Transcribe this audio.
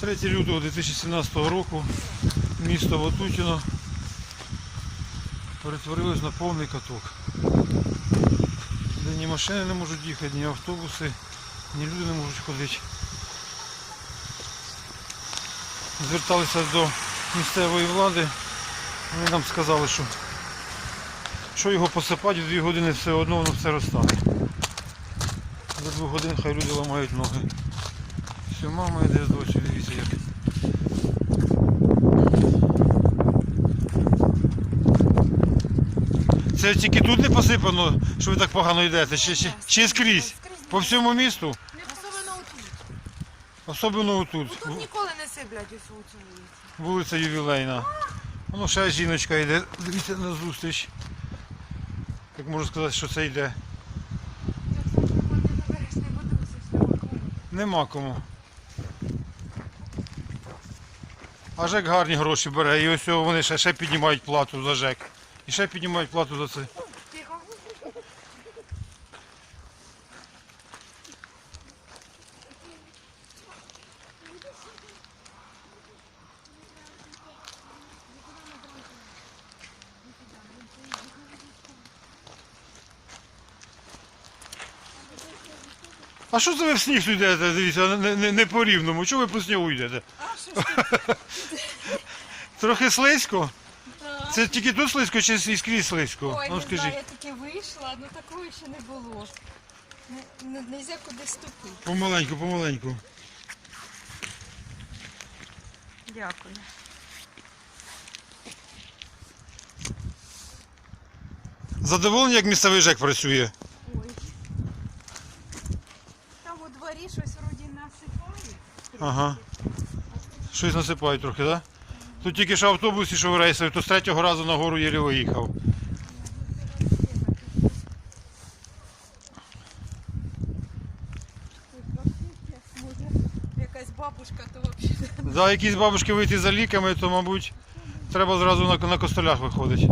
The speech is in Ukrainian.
3 лютого 2017 року місто Ватутіно перетворилось на повний каток. Де ні машини не можуть їхати, ні автобуси, ні люди не можуть ходити. Зверталися до місцевої влади. Вони нам сказали, що, що його посипати в 2 години все одно воно все розтане. За 2 годин хай люди ламають ноги. Все, мама йде з дочі, дивіться як. Це тільки тут не посипано, що ви так погано йдете, чи, чи, чи скрізь? По всьому місту? Особливо отут. Особливо тут. Тут ніколи не сиплять ось у цю вулицю. Вулиця ювілейна. Воно ще жіночка йде, дивіться на зустріч. Як можу сказати, що це йде. Як це не не. Нема кому. А ЖЕК гарні гроші бере. І ось вони ще, ще піднімають плату за ЖЕК. І ще піднімають плату за це. А що це ви в сніг йдете? Дивіться, не, не, не по рівному. Чого ви по снігу йдете? Трохи слизько? Це тільки тут слизько чи і скрізь слизько? Ой, ну не скажіть. знаю, я таки вийшла, ну такого ще не було. Не, не, нельзя куди ступити. Помаленьку, помаленьку. Дякую. Задоволені, як місцевий ЖЕК працює? Ой. Там у дворі щось вроді насипає. Ага. Щось насипають трохи, так? Да? Тут тільки що автобус ішов рейсовий, то з третього разу на гору єлі виїхав. Може, якась бабушка, то взагалі. За якісь бабушки вийти за ліками, то, мабуть, треба зразу на, на костолях виходити.